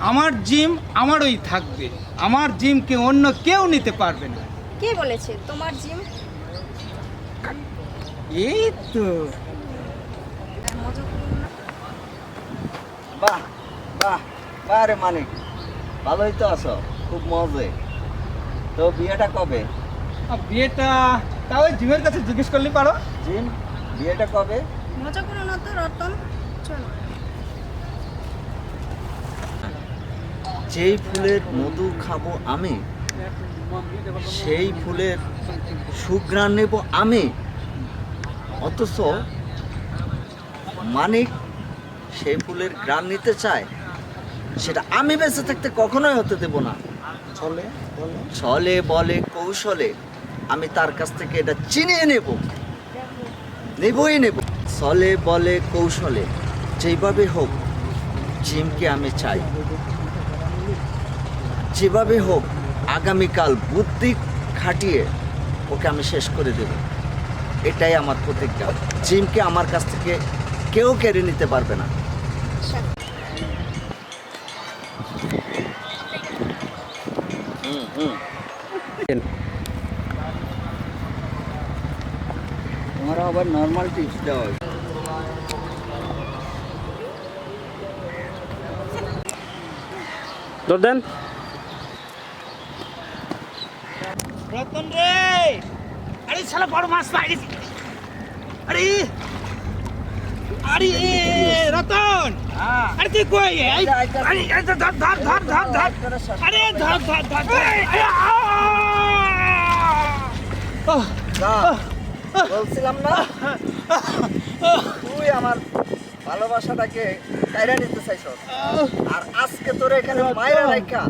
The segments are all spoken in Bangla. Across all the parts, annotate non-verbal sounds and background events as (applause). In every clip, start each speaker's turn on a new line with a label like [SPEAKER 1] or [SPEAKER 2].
[SPEAKER 1] আমার জিম আমারই থাকবে। আমার জিমকে অন্য কেউ নিতে পারবে না।
[SPEAKER 2] কে বলেছে তোমার জিম?
[SPEAKER 1] এই তো।
[SPEAKER 2] মজা করো না
[SPEAKER 3] বাহ বাহ বাহ রে মানিক। ভালোই তো আছো খুব মজে। তো বিয়েটা কবে?
[SPEAKER 1] বিয়েটা তাও ওই জিমের কাছে জিজ্ঞেস করলে পারো।
[SPEAKER 3] জিম বিয়েটা কবে?
[SPEAKER 2] মজা করো না তো রতন। চলো।
[SPEAKER 3] যেই ফুলের মধু খাব আমি সেই ফুলের সুঘ্রাণ নেব আমি। অথচ মানিক সেই ফুলের গ্রাণ নিতে চায় সেটা আমি বেঁচে থাকতে কখনোই হতে দেব না।
[SPEAKER 1] চলে বলো?
[SPEAKER 3] ছলে বলে কৌশলে আমি তার কাছ থেকে এটা চিনিয়ে নেব নেবই নেব। ছলে বলে কৌশলে যেভাবে হোক জিমকে আমি চাই। যেভাবে হোক আগামীকাল বুদ্ধি খাটিয়ে ওকে আমি শেষ করে দেব। এটাই আমার প্রতিজ্ঞা। জিমকে আমার কাছ থেকে কেউ কেড়ে নিতে পারবে না। হুম হুম তোমার আবার নর্মাল টিপস দেওয়া হয়।
[SPEAKER 4] দেন।
[SPEAKER 1] রতন রে। আরে শালা বড় মাছ পাই গেছি আরে। আরে রতন। আরে তুই কই? আরে ধর ধর ধর ধর ধর। আরে ধর ধর ধর
[SPEAKER 3] বলছিলাম না? তুই আমার ভালোবাসাটাকে কাইরা নিতে চাইছ। আর আজকে তোর এখানে মায়েরা রাখা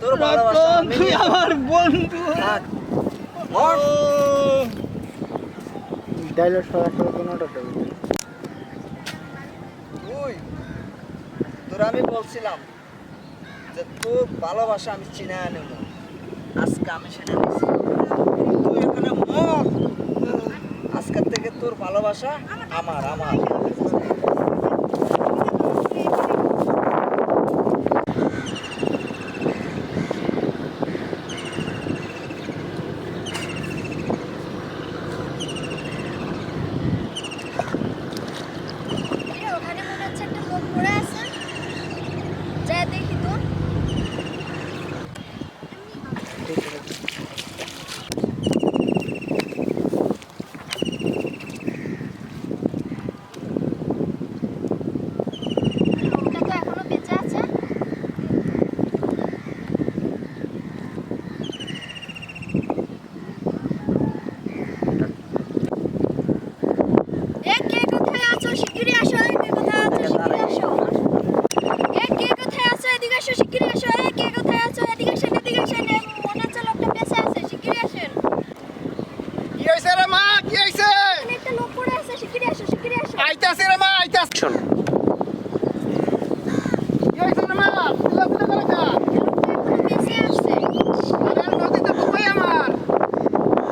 [SPEAKER 3] তোর ভালোবাসা
[SPEAKER 1] তুই আমার বন্ধু।
[SPEAKER 3] তুই তোর আমি বলছিলাম যে তোর ভালোবাসা আমি চিনে নেব। আজকে আমি সেটা তুই এখানে মর। আজকের থেকে তোর ভালোবাসা আমার আমার
[SPEAKER 2] এই ওখানে মনে হচ্ছে একটা লোক পড়ে আছে যা দেখি তো লোকটা তো এখনও বেঁচে আছে এ কে কোথায় আছো শিগগিরই আসো এ কে কোথায় আছো শিগগিরই আসো এ কে কোথায় আছো এদিকে আসো শিগগিরই আসো। এ কে কোথায় আছো এদিকে আসেন এদিকে আসেন এ মনে হচ্ছে লোকটা বেঁচে আছে শিগগিরই আসেন
[SPEAKER 1] কি হয়েছে রে মা কি হয়েছে
[SPEAKER 2] এখানে একটা লোক পড়ে আছে শিগগিরই আসো শিগগিরই আসো
[SPEAKER 1] আইতাছে রে মা আইতাছে
[SPEAKER 4] শোন
[SPEAKER 1] কি হয়েছে রে মা তুলা তুলা করে খা
[SPEAKER 2] লোকটা এখনও বেঁচে আছে
[SPEAKER 1] আরে নদীতে ডুবাই আমার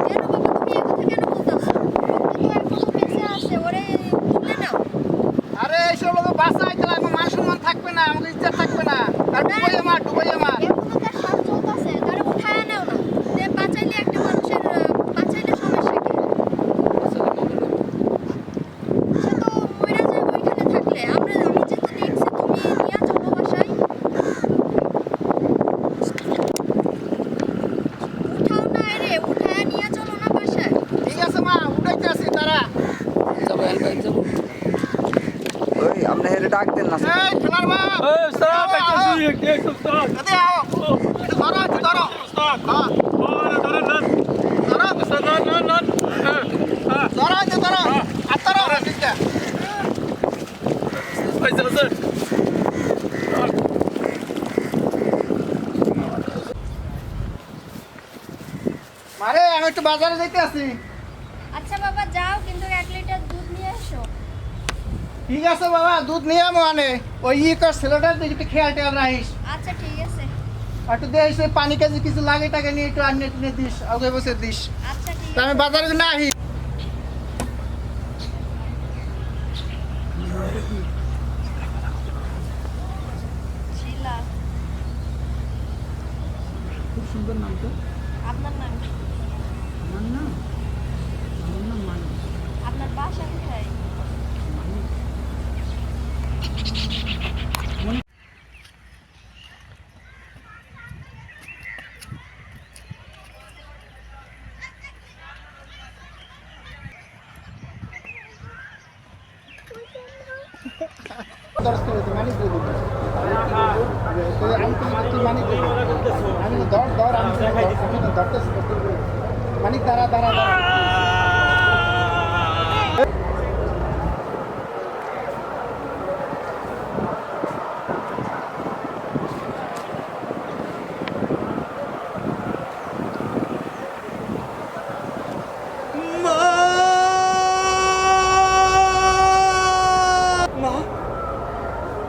[SPEAKER 2] কেন বাবা তুমি এই কথা কেন বলতেছো লোকটা তো এখনও বেঁচে আছে ওরে তুলে নাও
[SPEAKER 1] আরে এইসব লোক বাসায় তাহলে আমার মান সম্মান থাকবে না আমাদের ইজ্জত থাকবে না আর ডুবাই আমার ডুবাই আমার
[SPEAKER 2] এখনও তার শ্বাস চলতেছে তারে উঠায় নাও না তে বাঁচাইলে একটা মানুষের আহ, বাঁচাইলে সমস্যা কি সে তো মইরা যায় ওইখানে থাকলে আমরা আমি যে তো দেখছি তুমি নিয়ে চলো বাসায় উঠাও না রে উঠায় নিয়ে চলো না বাসায়
[SPEAKER 1] ঠিক আছে মা উঠাইতে আছি তারা
[SPEAKER 3] ওই আপনি হেরে ডাক দেন না
[SPEAKER 1] এই খেলার মা
[SPEAKER 4] এই স্যার পাইতেছি কে স্যার
[SPEAKER 1] এতে আও একটু ধরো একটু ধরো হ্যাঁ
[SPEAKER 4] ধরেন না
[SPEAKER 1] ধরো
[SPEAKER 4] স্যার না না না হ্যাঁ হ্যাঁ
[SPEAKER 1] ধরো একটু ধরো আর ধরো ঠিকটা
[SPEAKER 4] পাইছে না স্যার।
[SPEAKER 1] মারে আমি একটু বাজারে যাইতে আছি
[SPEAKER 2] আচ্ছা বাবা যাও কিন্তু এক লিটার দুধ নিয়ে এসো।
[SPEAKER 1] ঠিক আছে বাবা দুধ নিয়ে মানে। আনে ওই ই কর ছেলেটার দিকে একটু খেয়াল টেয়াল রাখিস।
[SPEAKER 2] আচ্ছা ঠিক আছে।
[SPEAKER 1] একটু দিয়ে পানি কাজে কিছু লাগে টাকা নিয়ে একটু আনিয়ে দিস আগে বসে দিস।
[SPEAKER 2] আচ্ছা
[SPEAKER 1] আমি বাজারে না আহি
[SPEAKER 2] শিলা
[SPEAKER 1] সুন্দর নাম তো
[SPEAKER 2] আপনার নাম কি?
[SPEAKER 1] আমার নাম আমার নাম মানুষ
[SPEAKER 2] আপনার বাসা কোথায়
[SPEAKER 5] দশ করে তো মানিক দিয়ে দিবি তো আমি তো তুই মানিক দিয়ে দিবি। আমি তো ধর ধর আমি তো ধর- আমি তো ধরতেছি তো তুই বল। (laughs) মানিক দাঁড়া দাঁড়া দাঁড়া
[SPEAKER 1] মা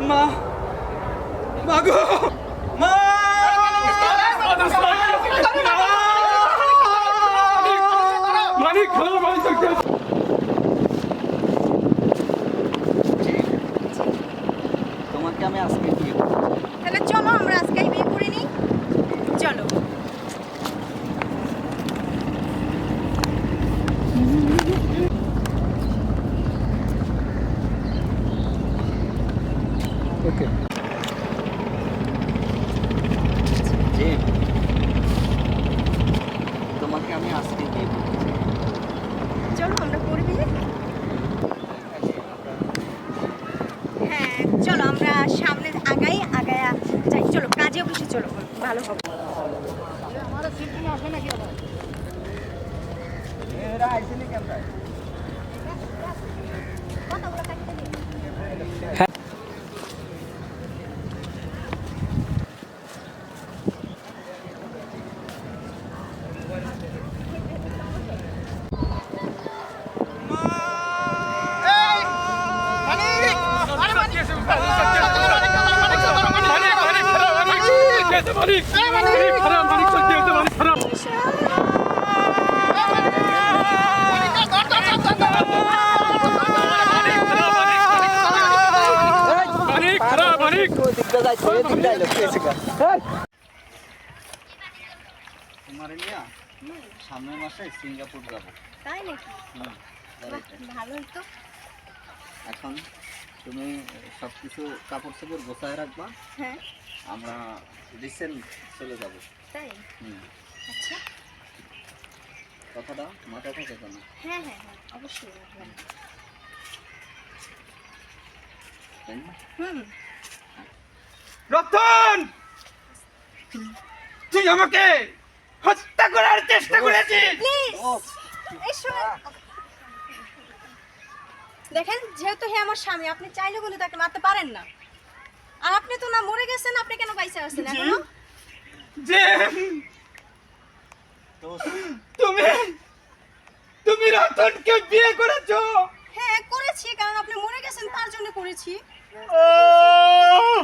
[SPEAKER 1] মা মা গো মা!
[SPEAKER 4] মানিক খারাপ মানিক
[SPEAKER 3] তোমাকে আমি আজকে বিয়ে
[SPEAKER 2] তাহলে চলো আমরা আজকেই বিয়ে করে নিই। চলো
[SPEAKER 5] ওকে
[SPEAKER 3] জি তোমাকে আমি আজকে বিয়ে করব।
[SPEAKER 2] চলো আমরা করে বিয়ে হ্যাঁ চলো আমরা সামনে আগাই আগায়া যাই চলো কাজে অফিসে চলো ভালো হবে।
[SPEAKER 3] এরা আইসিনি কেন তাই?
[SPEAKER 2] কথাগুলো কাটতে দিই।
[SPEAKER 4] মানিক মানিক খারাপ মানিক চোখে মানিক খারাপ মানিক খারাপ মানিক
[SPEAKER 3] ওই দিকটা যাইছে, এই দিকটা আইলো, কি হয়েছে গা? তোমারে নিয়া সামনের মাসে সিঙ্গাপুর যাব।
[SPEAKER 2] তাই নাকি? ভালোই তো।
[SPEAKER 3] এখন তুমি সব কিছু কাপড় চোপড় গোছায় রাখবা।
[SPEAKER 2] হ্যাঁ।
[SPEAKER 3] আমরা রিসেন্ট চলে যাব।
[SPEAKER 2] তাই?
[SPEAKER 3] হুম।
[SPEAKER 2] আচ্ছা।
[SPEAKER 3] কথাটা মাথায় থাকে কেন?
[SPEAKER 2] হ্যাঁ হ্যাঁ হ্যাঁ অবশ্যই রাখলাম। হুম।
[SPEAKER 1] রতন! তুই আমাকে হত্যা করার চেষ্টা করেছিস!
[SPEAKER 2] প্লিজ!
[SPEAKER 3] ও
[SPEAKER 2] এই শোনেন। দেখেন যেহেতু হে আমার স্বামী আপনি চাইলে বলে তাকে মারতে পারেন না। আপনি তো না মরে গেছেন আপনি কেন বাইসা আছেন এখনও?
[SPEAKER 1] যে তুমি তুমি রতনকে বিয়ে করেছ?
[SPEAKER 2] হ্যাঁ করেছি কারণ আপনি মরে গেছেন তার জন্য করেছি।
[SPEAKER 1] Oh,